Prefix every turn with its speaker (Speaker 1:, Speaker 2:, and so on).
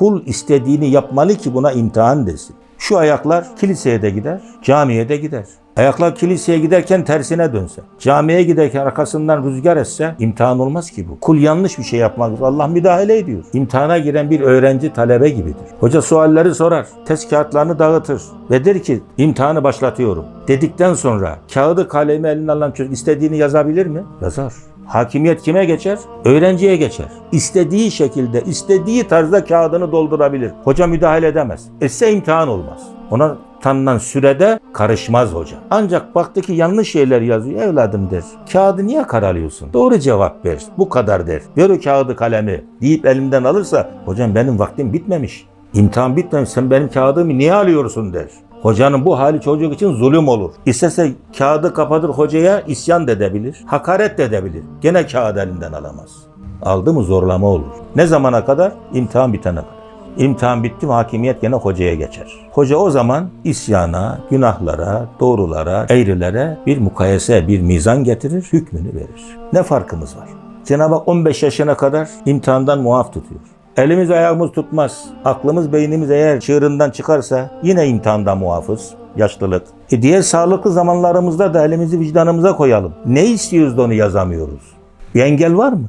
Speaker 1: Kul istediğini yapmalı ki buna imtihan desin. Şu ayaklar kiliseye de gider, camiye de gider. Ayaklar kiliseye giderken tersine dönse, camiye giderken arkasından rüzgar esse imtihan olmaz ki bu. Kul yanlış bir şey yapmak Allah müdahale ediyor. İmtihana giren bir öğrenci talebe gibidir. Hoca sualleri sorar, test kağıtlarını dağıtır ve der ki imtihanı başlatıyorum. Dedikten sonra kağıdı kalemi eline alan çocuk istediğini yazabilir mi? Yazar. Hakimiyet kime geçer? Öğrenciye geçer. İstediği şekilde, istediği tarzda kağıdını doldurabilir. Hoca müdahale edemez. Etse imtihan olmaz. Ona tanınan sürede karışmaz hoca. Ancak baktı ki yanlış şeyler yazıyor. Evladım der. Kağıdı niye karalıyorsun? Doğru cevap ver. Bu kadar der. Ver o kağıdı kalemi deyip elimden alırsa hocam benim vaktim bitmemiş. İmtihan bitmemiş. Sen benim kağıdımı niye alıyorsun der. Hocanın bu hali çocuk için zulüm olur. İstese kağıdı kapatır hocaya isyan da edebilir. Hakaret de edebilir. Gene kağıdı elinden alamaz. Aldı mı zorlama olur. Ne zamana kadar? İmtihan bitene kadar. İmtihan bitti mi hakimiyet gene hocaya geçer. Hoca o zaman isyana, günahlara, doğrulara, eğrilere bir mukayese, bir mizan getirir, hükmünü verir. Ne farkımız var? Cenab-ı Hak 15 yaşına kadar imtihandan muaf tutuyor. Elimiz ayağımız tutmaz. Aklımız beynimiz eğer çığırından çıkarsa yine imtihandan muafız. Yaşlılık. E diğer sağlıklı zamanlarımızda da elimizi vicdanımıza koyalım. Ne istiyoruz da onu yazamıyoruz? Bir engel var mı?